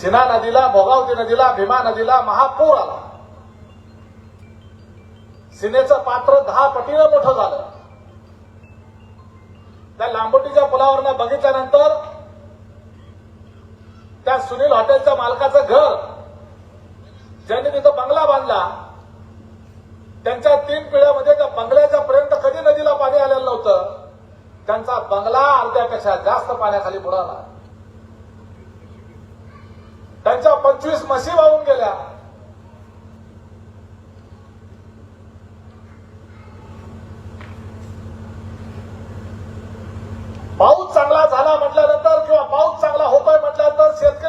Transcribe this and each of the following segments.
Cena नदीला भोगावती नदीला भीमा नदीला महापूर आला. सिनेचं पात्र दहा पटीनं मोठं झालं. त्या लांबोटीच्या पुलावरनं बघितल्यानंतर त्या सुनील हॉटेलच्या मालकाचं घर ज्यांनी तिथं बंगला बांधला त्यांच्या तीन पिढ्यामध्ये त्या बंगल्याच्या पर्यंत कधी नदीला पाणी आलेलं नव्हतं त्यांचा बंगला अर्ध्यापेक्षा जास्त पाण्याखाली बुडाला. त्यांच्या पंचवीस मशी वाहून गेल्या. पाऊस चांगला झाला म्हटल्यानंतर किंवा पाऊस चांगला होतोय म्हटल्यानंतर शेतकरी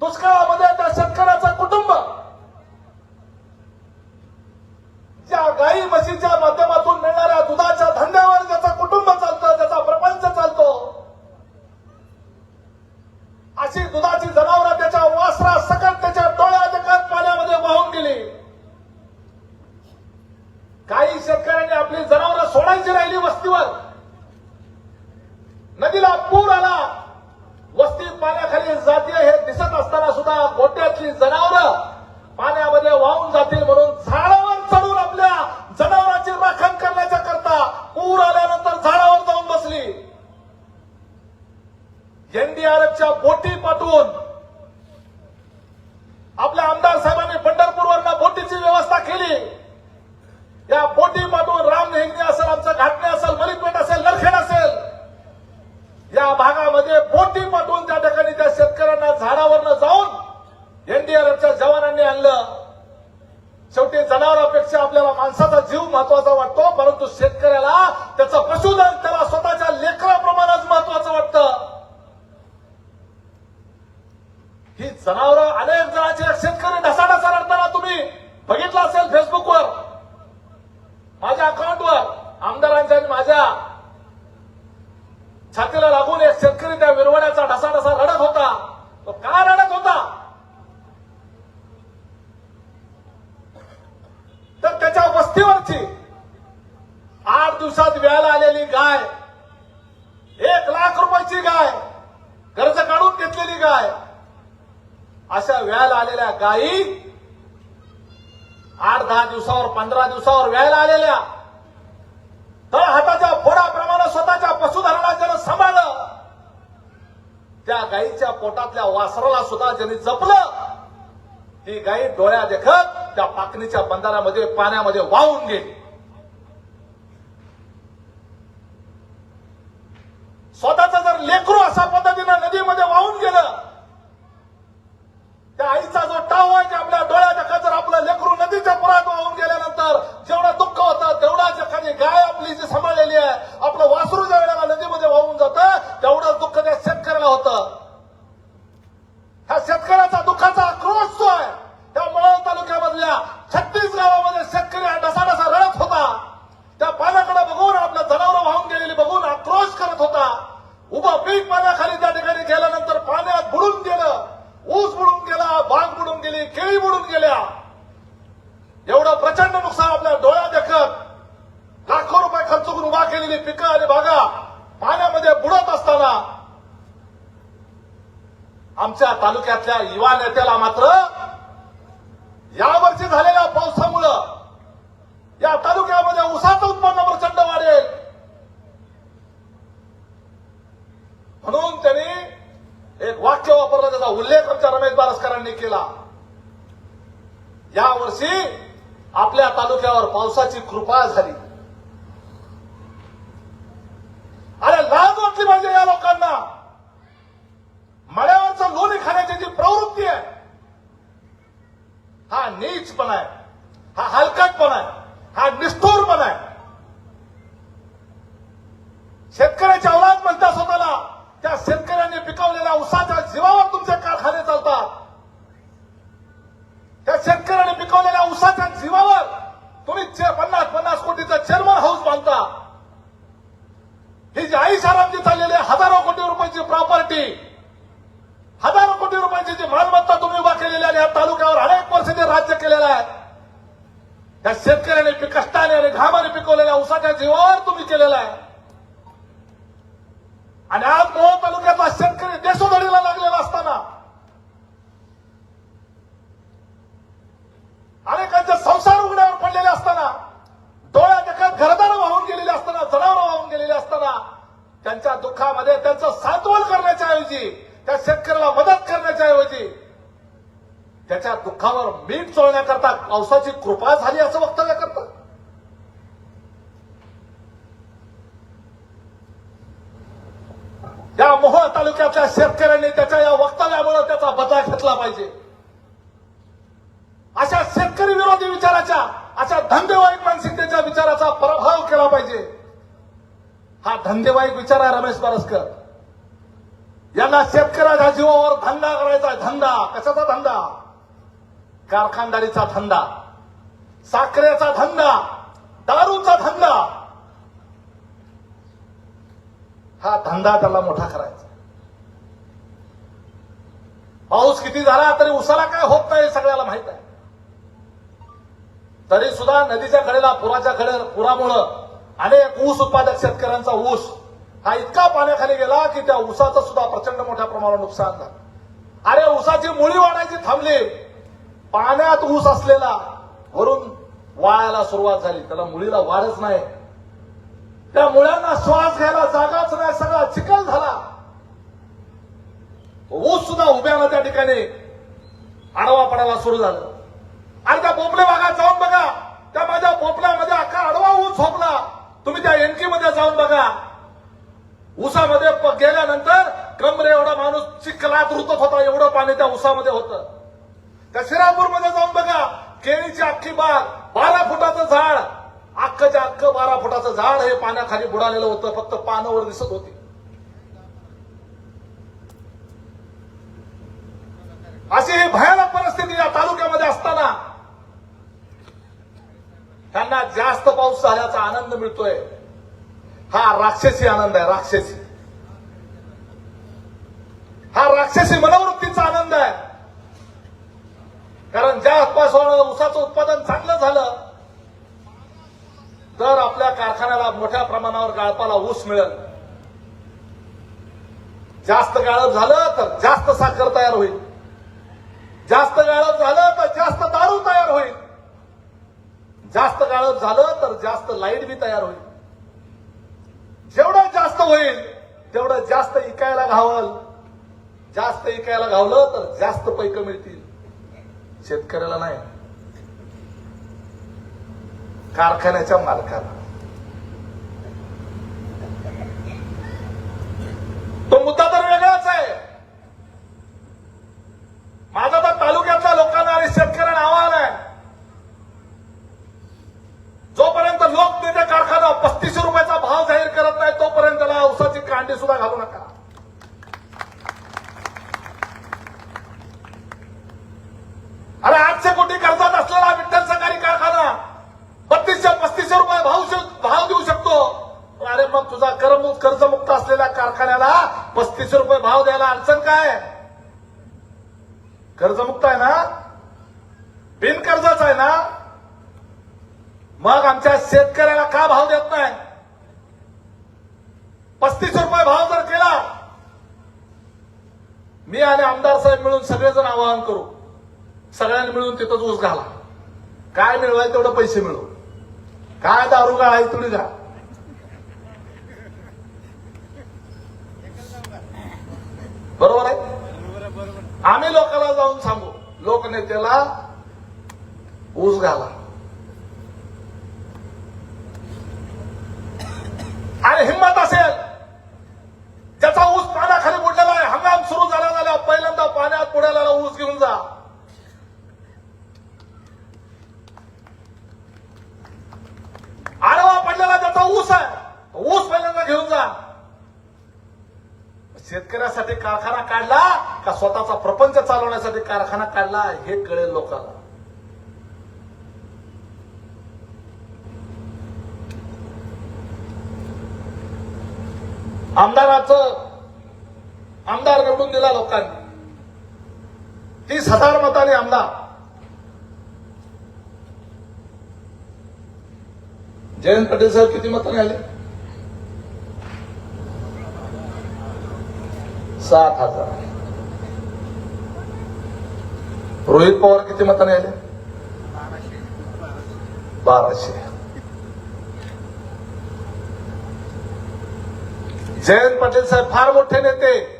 दुष्काळामध्ये त्या शेतकऱ्याचा त्या गायीच्या पोटातल्या वासराला सुद्धा ज्यांनी जपलं ती गायी डोळ्या देखत त्या पाकणीच्या बंधारामध्ये पाण्यामध्ये वाहून गेली. स्वतःचं जर लेकरू अशा पद्धतीनं नदीमध्ये वाहून गेलं वेगळी बुडून गेल्या. एवढं प्रचंड नुकसान आपल्या डोळ्या देखत लाखो रुपये खर्च करून उभा केलेली पिकं आणि बागा पाण्यामध्ये बुडत असताना आमच्या तालुक्यातल्या युवा नेत्याला मात्र यावर्षी आपल्या तालुक्यावर पावसाची कृपा झाली अरे लाज वाटली पाहिजे या लोकांना मळ्यावरचं लोणी खाण्याची जी प्रवृत्ती आहे हा नीचपणा आहे हा हलकटपणा आहे हा निष्ठुरपणा आहे शेतकऱ्याची औलाद म्हणता स्वतःला त्या शेतकऱ्यांनी पिकवलेल्या उसाच्या जीवावर तुमचे कारखाने चालतात त्या शेतकऱ्यांनी पिकवलेल्या उसाच्या जीवावर तुम्ही चे- पन्नास पन्नास कोटीचा चेअरमन हाऊस बांधता ही जी आईशारामची चाललेली आहे, हजारो कोटी रुपयाची प्रॉपर्टी हजारो कोटी रुपयाची जी मालमत्ता तुम्ही शेतकऱ्याने या तालुक्यावर अनेक वर्ष ते राज्य केलेलं आहे त्या शेतकऱ्याने कष्टाने आणि घामाने पिकवलेल्या उसाच्या जीवावर तुम्ही केलेला आहे. आणि आज मोहोळ तालुक्यातला शेतकरी देशोधडीला लागलेला असताना अनेकांचे संसार उघड्यावर पडलेले असताना डोळ्या जगात घरदार वाहून गेलेले असताना जनावर वाहून गेलेले असताना त्यांच्या दुःखामध्ये त्यांचं सांत्वन करण्याच्या ऐवजी त्या शेतकऱ्याला मदत करण्याच्या ऐवजी त्याच्या दुःखावर मीठ चोळण्याकरता पावसाची कृपा झाली असं वक्तव्य करतात. या मोहोळ तालुक्यातल्या शेतकऱ्यांनी त्याच्या या वक्तव्यामुळे त्याचा बदला घेतला पाहिजे. अशा शेतकरी विरोधी विचाराच्या अशा धंदेवाईक मानसिकतेच्या विचाराचा प्रभाव केला पाहिजे. हा धंदेवाईक विचार आहे रमेश बारसकर. यांना शेतकऱ्याच्या जीवावर धंदा करायचा धंदा. कशाचा धंदा? कारखानदारीचा धंदा साखरेचा धंदा दारूचा धंदा. हा धंदा त्याला मोठा करायचा. पाऊस किती झाला तरी उसाला काय होत नाही सगळ्याला माहीत आहे. तरी सुद्धा नदीच्या कडेला पुराच्या कडे पुरामुळं अनेक ऊस उत्पादक शेतकऱ्यांचा ऊस हा इतका पाण्याखाली गेला की त्या ऊसाचं सुद्धा प्रचंड मोठ्या प्रमाणावर नुकसान झालं. अरे ऊसाची मुळी वाढायची थांबली. पाण्यात ऊस असलेला वरून वाळायला सुरुवात झाली. त्याला मुळीला वाढच नाही. त्या मुळ्यांना श्वास घ्यायला जागाच नाही सगळा चिखल झाला. ऊस सुद्धा उभ्यानं त्या ठिकाणी. आडवा पडायला सुरू झालं. आणि त्या पोपले भागात जाऊन बघा. त्या माझ्या पोपल्यामध्ये अख्खा आडवा ऊस झोपला. तुम्ही त्या एनकीमध्ये जाऊन बघा. उसामध्ये प- गेल्यानंतर कमरे एवढा माणूस चिखलात रुतत होता. एवढं पाणी त्या उसामध्ये होतं. त्या जाऊन बघा. केळीची अख्खी बाग बारा फुटाचं झाड. अख्खच्या अख्खं बारा फुटाचं झाड हे पाण्याखाली बुडालेलं होतं. फक्त पानावर दिसत होती. अशी ही भयानक परिस्थिती या तालुक्यामध्ये असताना त्यांना जास्त पाऊस झाल्याचा आनंद मिळतोय. हा राक्षसी आनंद आहे राक्षसी. हा राक्षसी मनोवृत्तीचा आनंद आहे. कारण ज्या ऊसाचं उत्पादन चांगलं झालं तर आपल्या कारखान्याला मोठ्या प्रमाणावर गाळपाला ऊस मिळेल. जास्त गाळप झालं तर जास्त साखर तयार होईल. जास्त गाळप झालं तर जास्त दारू तयार होईल. जास्त गाळप झालं तर जास्त लाइट बी तयार होईल. जेवढं जास्त होईल तेवढं जास्त इकायला घावल. जास्त इकायला घावलं तर जास्त पैक मिळतील. शेतकऱ्याला नाही. कारखान्याच्या मालकाला. तो मुद्दा तर वेगळाच आहे माझा तर तालुक्यातल्या लोकांना आणि शेतकऱ्यांना आव्हान आहे जोपर्यंत लोक नेते कारखाना पस्तीसशे रुपयाचा भाव जाहीर करत नाही तोपर्यंत त्याला औषधाची कांडी सुद्धा घालू नका अरे आठशे कोटी कर्जात असलेला विठ्ठल सहकारी कारखाना बत्तीसशे पस्तीसशे रुपये भाव भाव देऊ शकतो अरे मग तुझा कर्म कर्जमुक्त असलेल्या कारखान्याला पस्तीसशे रुपये भाव द्यायला अडचण काय कर्जमुक्त आहे ना बिनकर्जाच आहे ना मग आमच्या शेतकऱ्याला का भाव देत नाही पस्तीस रुपये भाव जर केला मी आणि आमदार साहेब मिळून सगळेजण आवाहन करू. सगळ्यांनी मिळून तिथंच ऊस घाला. काय मिळवाय तेवढं पैसे मिळवू. काय दारू का आहे तुडी का बरोबर आहे? आम्ही लोकांना जाऊन सांगू. लोकनेत्याला ऊस घाला. आणि हिंमत असेल ज्याचा ऊस पाण्याखाली बुडलेला आहे हंगाम सुरू झाला झाल्या पहिल्यांदा पाण्यात ऊस घेऊन जा. आडवा पडलेला त्याचा ऊस आहे. ऊस पहिल्यांदा घेऊन जा. शेतकऱ्यासाठी कारखाना काढला का स्वतःचा प्रपंच चालवण्यासाठी कारखाना काढला हे कळेल लोकांना. आमदाराचं आमदार निवडून दिला लोकांनी. तीस हजार मताने आमदार जयंत पटेल साहेब किती मताने आले? सात हजार. रोहित पवार किती मताने आले? बाराशे. जयंत पाटील साहेब फार मोठे नेते.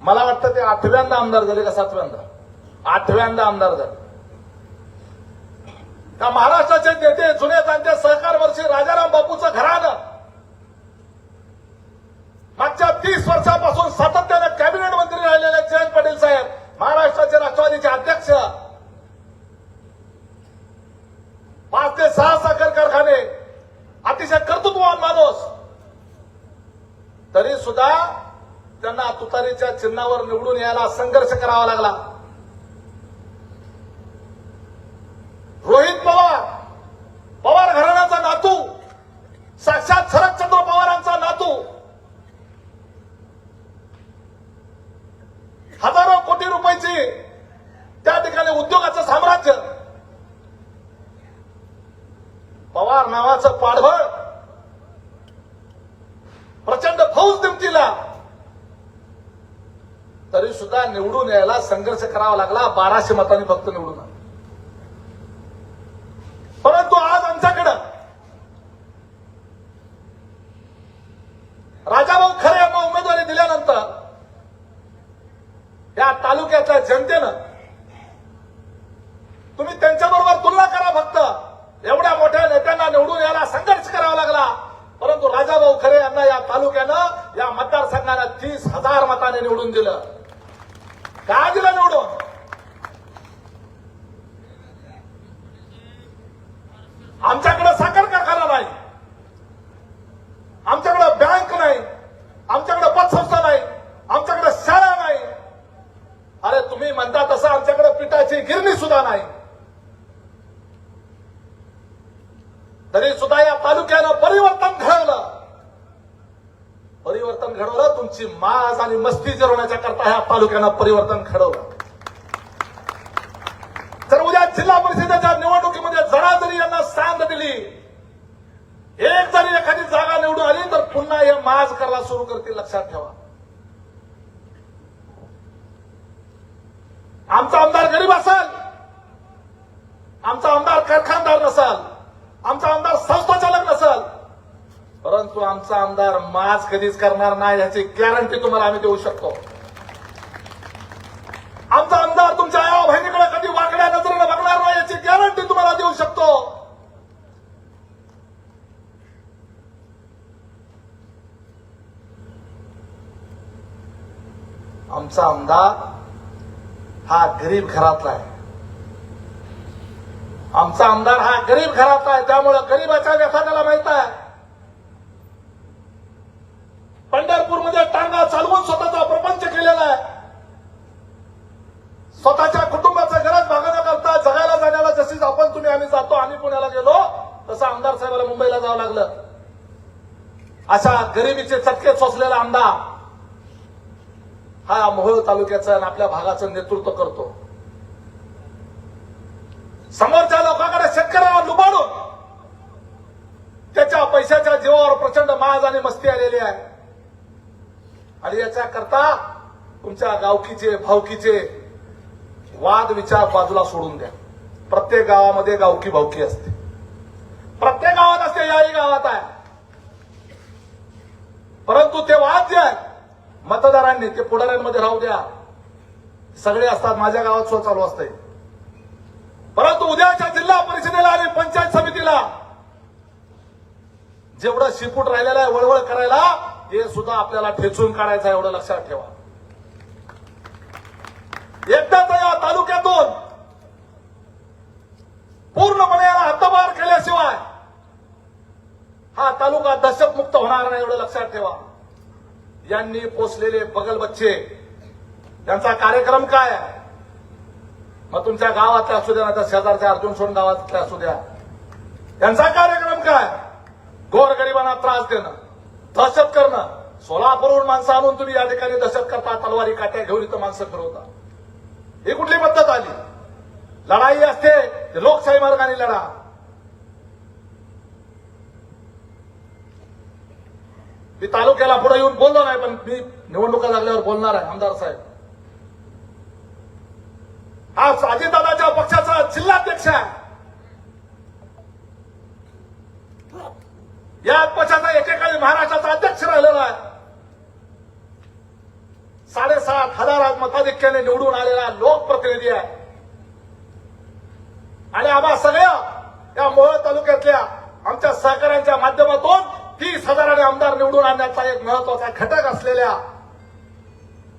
मला वाटतं ते आठव्यांदा आमदार झाले का सातव्यांदा? आठव्यांदा आमदार झाले. का महाराष्ट्राचे नेते जुने त्यांचे सहकार वर्षी राजाराम बापूचं घराणं? मागच्या तीस वर्षापासून सातत्यानं कॅबिनेट मंत्री राहिलेले जयंत पाटील साहेब महाराष्ट्राचे राष्ट्रवादीचे अध्यक्ष. पाच ते सहा साखर कारखाने अतिशय कर्तृत्ववान माणूस. तरी सुद्धा त्यांना तुतारीच्या चिन्हावर निवडून यायला संघर्ष करावा लागला रोहित पवार पवार घराण्याचा नातू साक्षात शरदचंद्र पवारांचा नातू हजारो कोटी रुपयाची त्या ठिकाणी उद्योगाचं साम्राज्य पवार नावाचं पाढवळ प्रचंड फौज दिमतीला तरी सुद्धा निवडून यायला संघर्ष करावा लागला. बाराशे मतांनी फक्त निवडून आले. परंतु आज आमच्याकडं राजाभाऊ खरे यांना उमेदवारी दिल्यानंतर या तालुक्यातल्या जनतेनं तुम्ही त्यांच्याबरोबर तुलना करा फक्त एवढ्या मोठ्या नेत्यांना निवडून यायला संघर्ष करावा लागला परंतु राजाभाऊ खरे यांना या तालुक्यानं या मतदारसंघानं तीस हजार मताने निवडून दिलं काय दिलं निवडून आमच्याकडे साखर कारखाना नाही आमच्याकडे बँक नाही आमच्याकडे पतसंस्था नाही आमच्याकडे शाळा नाही अरे तुम्ही म्हणता तसं आमच्याकडे पिठाची गिरणी सुद्धा नाही. तरी सुद्धा या तालुक्यानं परिवर्तन घडवलं. परिवर्तन घडवलं तुमची माज आणि मस्ती जिरवण्याच्या करता ह्या तालुक्यानं परिवर्तन घडवलं. जर उद्या जिल्हा परिषदेच्या निवडणुकीमध्ये जरा जरी यांना सांध दिली एक जरी एखादी जागा निवडून आली तर पुन्हा हे माज करायला सुरू करतील लक्षात ठेवा. आमचा आमदार गरीब असाल आमचा आमदार कारखानदार नसाल आमचा आमदार संस्थाचालक नसाल परंतु आमचा आमदार माज कधीच करणार नाही याची गॅरंटी तुम्हाला आम्ही देऊ शकतो. आमचा आमदार तुमच्या आया बहिणीकडे कधी वाकड्या नजरेनं बघणार नाही याची गॅरंटी तुम्हाला देऊ शकतो. आमचा आमदार हा गरीब घरातला आहे. आमचा आमदार हा गरीब घरातला आहे त्यामुळं गरीबाच्या व्यथा त्याला माहीत आहे. पंढरपूरमध्ये टांगा चालवून स्वतःचा प्रपंच केलेला आहे. स्वतःच्या कुटुंबाचा गरज भागण्याकरता जगायला जाण्याला जशीच आपण तुम्ही आम्ही जातो आम्ही पुण्याला गेलो तसं आमदार साहेबाला मुंबईला जावं लागलं. अशा गरिबीचे चटके सोसलेला आमदार. हा मोहोळ तालुक्याचं आणि आपल्या भागाचं नेतृत्व करतो. समोरच्या लोकांकडे शेतकऱ्याला लुबाडून त्याच्या पैशाच्या जीवावर प्रचंड माज आणि मस्ती आलेली आहे. आणि याच्याकरता तुमच्या गावकीचे भावकीचे वाद विचार बाजूला सोडून द्या. प्रत्येक गावामध्ये गावकी भावकी असते. प्रत्येक गावात असते याही गावात आहे. परंतु ते वाद जे आहेत मतदारांनी ते पुढाऱ्यांमध्ये राहू द्या. सगळे असतात माझ्या गावात सो चालू असतंय. परंतु उद्याच्या जिल्हा परिषदेला आणि पंचायत समितीला जेवढं शिपूट राहिलेलं आहे वळवळ करायला ते सुद्धा आपल्याला ठेचून काढायचं आहे एवढं लक्षात ठेवा. एकदाच तर या तालुक्यातून पूर्णपणे याला हद्दपार केल्याशिवाय हा तालुका दहशतमुक्त होणार नाही एवढं लक्षात ठेवा. यांनी पोचलेले बगल बच्चे त्यांचा कार्यक्रम काय? मग तुमच्या गावातल्या असू द्या ना शेजारच्या अर्जुन सोन गावातल्या असू द्या. त्यांचा कार्यक्रम काय? गोरगरिबांना त्रास देणं दहशत करणं. सोलापूरहून माणसं आणून तुम्ही या ठिकाणी दहशत करता तलवारी काट्या घेऊन इथं माणसं फिरवता. ही कुठली पद्धत आली? लढाई असते लोकशाही मार्गाने लढा. मी तालुक्याला पुढे येऊन बोललो नाही पण मी निवडणुका लागल्यावर बोलणार आहे आमदार साहेब. आज अजितदादाच्या पक्षाचा जिल्हाध्यक्ष आहे. या पक्षाचा एकेकाळी महाराष्ट्राचा अध्यक्ष राहिलेला आहे. साडेसात हजार मताधिक्याने निवडून आलेला लोकप्रतिनिधी आहे. आणि आम्हा सगळ्या या मोहोळ तालुक्यातल्या आमच्या सहकाऱ्यांच्या माध्यमातून तीस हजाराने आमदार निवडून आणण्याचा एक महत्त्वाचा घटक असलेल्या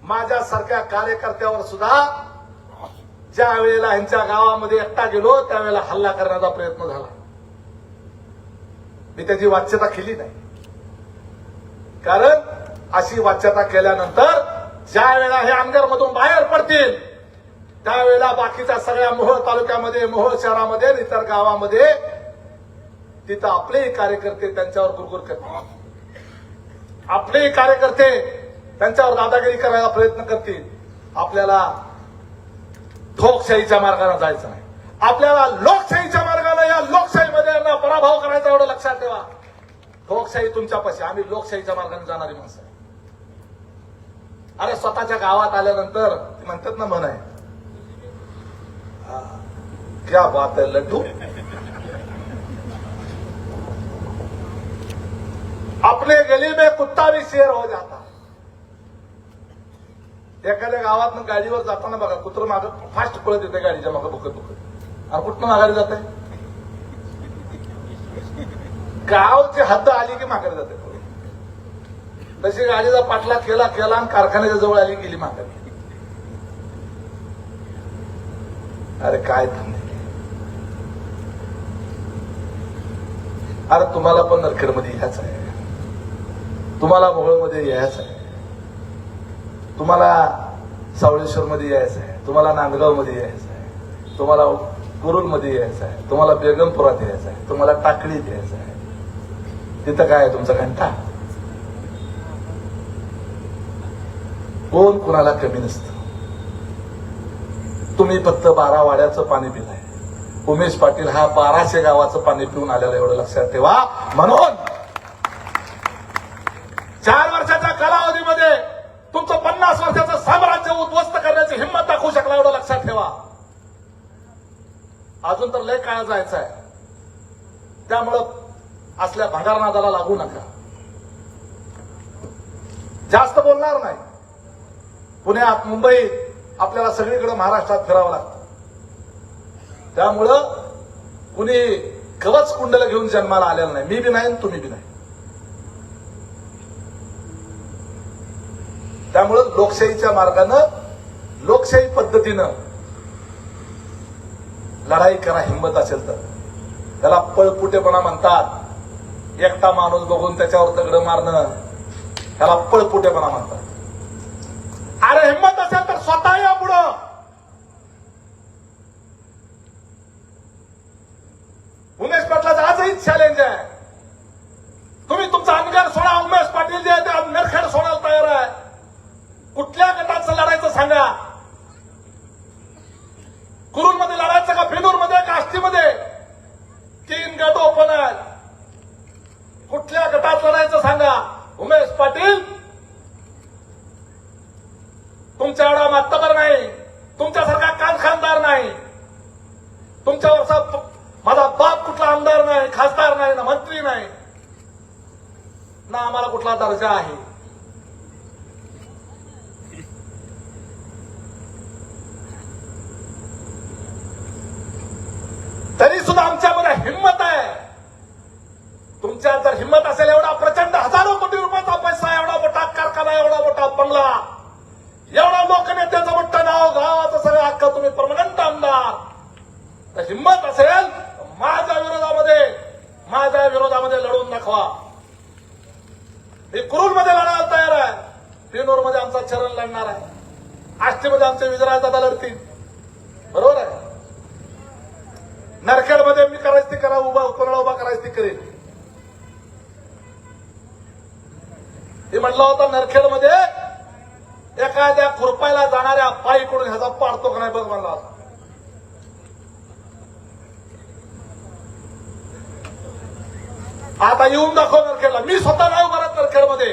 माझ्यासारख्या कार्यकर्त्यावर सुद्धा ज्या वेळेला यांच्या गावामध्ये एकटा गेलो त्यावेळेला हल्ला करण्याचा प्रयत्न झाला. मी त्याची वाच्यता केली नाही. कारण अशी वाच्यता केल्यानंतर ज्या वेळेला हे आमदार मधून बाहेर पडतील त्यावेळेला बाकीच्या सगळ्या मोहोळ तालुक्यामध्ये मोहोळ शहरामध्ये इतर गावामध्ये तिथं आपलेही कार्यकर्ते त्यांच्यावर गुरगुर करतील. आपलेही कार्यकर्ते त्यांच्यावर दादागिरी करायला प्रयत्न करतील. आपल्याला ठोकशाहीच्या मार्गाने जायचं नाही. आपल्याला लोकशाहीच्या मार्गाने या लोकशाहीमध्ये यांना पराभव करायचा एवढं लक्षात ठेवा. ठोकशाही तुमच्यापाशी आम्ही लोकशाहीच्या मार्गाने जाणारी माणसं आहे. अरे स्वतःच्या गावात आल्यानंतर ते म्हणतात ना म्हण आहे. क्या बात आहे लड्डू. अपने गली में कुत्ता भी शेर हो जाता। एखाद्या गावात गाडीवर जाताना बघा कुत्र माग फास्ट पळत येते गाडीच्या मागं बुकत बुकत आणि कुठनं माघारी जाते गावची हद्द आली की माघारी जाते तशी गाडीचा पाठला केला केला आणि कारखान्याच्या जवळ आली गेली माघारी. अरे काय धंदे. अरे तुम्हाला पण नरखेडमध्ये ह्याच आहे. तुम्हाला मोहोळमध्ये यायचं आहे तुम्हाला सावळेश्वर मध्ये यायचं आहे तुम्हाला नांदगावमध्ये यायचं आहे तुम्हाला कुरुलमध्ये यायचं आहे तुम्हाला बेगमपुरात यायचं आहे तुम्हाला टाकळीत यायचं आहे तिथं काय आहे तुमचा घंटा? कोण कुणाला कमी नसतं? तुम्ही फक्त बारा वाड्याचं पाणी पिलाय उमेश पाटील हा बाराशे गावाचं पाणी पिऊन आलेला एवढं लक्षात ठेवा. म्हणून लक्षात ठेवा. अजून तर लय काळ जायचं आहे त्यामुळं असल्या भंगारनादाला लागू नका. जास्त बोलणार नाही. पुण्यात मुंबईत आपल्याला सगळीकडे महाराष्ट्रात फिरावं लागतं. त्यामुळं कुणी कवच कुंडल घेऊन जन्माला आलेलं नाही. मी बी नाही आणि तुम्ही बी नाही. त्यामुळं लोकशाहीच्या मार्गानं लोकशाही पद्धतीनं लढाई करा हिंमत असेल तर. त्याला पळपुटेपणा म्हणतात. एकटा माणूस बघून त्याच्यावर दगड मारणं त्याला पळपुटेपणा म्हणतात. अरे हिंमत असेल तर स्वतः या पुढं उमेश पाटलाचं आजही चॅलेंज आहे तुम्ही तुमचा अनगर सोडा उमेश पाटील जे आहे ते नरखेड सोडायला तयार आहे कुठल्या गटाचं लढायचं सांगा कुरूरमध्ये लढायचं का मध्ये का आष्टीमध्ये तीन गट ओपन आहेत कुठल्या गटात लढायचं सांगा उमेश पाटील तुमच्या एवढा मातबर नाही तुमच्यासारखा कान खानदार नाही तुमच्यावरचा प- माझा बाप कुठला आमदार नाही खासदार नाही ना मंत्री नाही ना आम्हाला कुठला दर्जा आहे. तरी सुद्धा आमच्यामध्ये हिंमत आहे. तुमच्या जर हिंमत असेल एवढा प्रचंड हजारो कोटी रुपयाचा पैसा एवढा मोठा कारखाना एवढा मोठा बंगला एवढा लोकनेत्याचं मोठं नाव गावाचं सगळं हक्क तुम्ही परमनंट आमदार तर हिंमत असेल माझ्या विरोधामध्ये माझ्या विरोधामध्ये लढून दाखवा. मी कुरुलमध्ये लढायला तयार आहे. पिनूरमध्ये आमचा चरण लढणार आहे. आष्टीमध्ये आमचे विजयराजदादा लढतील. बरोबर आहे? नरखेडमध्ये मी करायची ती करा उभा कोणाला उभा करायची ती करेल हे म्हटलं नरखेड नरखेडमध्ये एखाद्या खुरपायला जाणाऱ्या पायीकडून ह्याचा पाडतो का नाही बघ म्हणला होता. आता येऊन दाखवणार खेळला मी स्वतः नाव उभारा तर खेळमध्ये